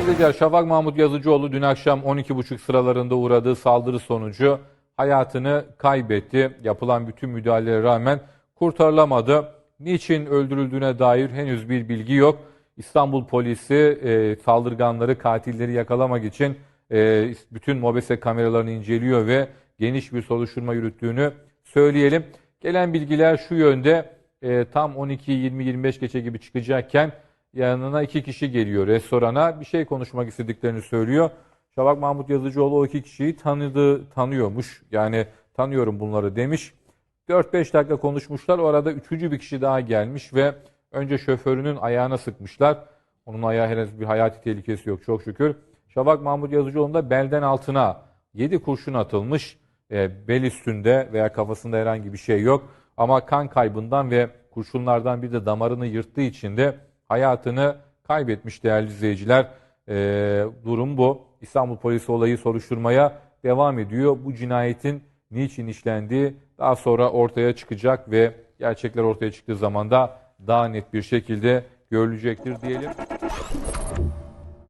izleyiciler, Şafak Mahmut Yazıcıoğlu dün akşam 12.30 sıralarında uğradığı saldırı sonucu hayatını kaybetti. Yapılan bütün müdahalelere rağmen kurtarılamadı. Niçin öldürüldüğüne dair henüz bir bilgi yok. İstanbul polisi e, saldırganları, katilleri yakalamak için e, bütün mobese kameralarını inceliyor ve geniş bir soruşturma yürüttüğünü söyleyelim. Gelen bilgiler şu yönde, e, tam 12-20-25 geçe gibi çıkacakken yanına iki kişi geliyor restorana. Bir şey konuşmak istediklerini söylüyor. Şafak Mahmut Yazıcıoğlu o iki kişiyi tanıdı, tanıyormuş. Yani tanıyorum bunları demiş. 4-5 dakika konuşmuşlar. O arada üçüncü bir kişi daha gelmiş ve önce şoförünün ayağına sıkmışlar. Onun ayağı henüz bir hayati tehlikesi yok çok şükür. Şafak Mahmut Yazıcıoğlu'nun da belden altına 7 kurşun atılmış. E, bel üstünde veya kafasında herhangi bir şey yok. Ama kan kaybından ve kurşunlardan bir de damarını yırttığı için de hayatını kaybetmiş değerli izleyiciler. E, durum bu. İstanbul polisi olayı soruşturmaya devam ediyor. Bu cinayetin niçin işlendiği daha sonra ortaya çıkacak ve gerçekler ortaya çıktığı zaman da daha net bir şekilde görülecektir diyelim.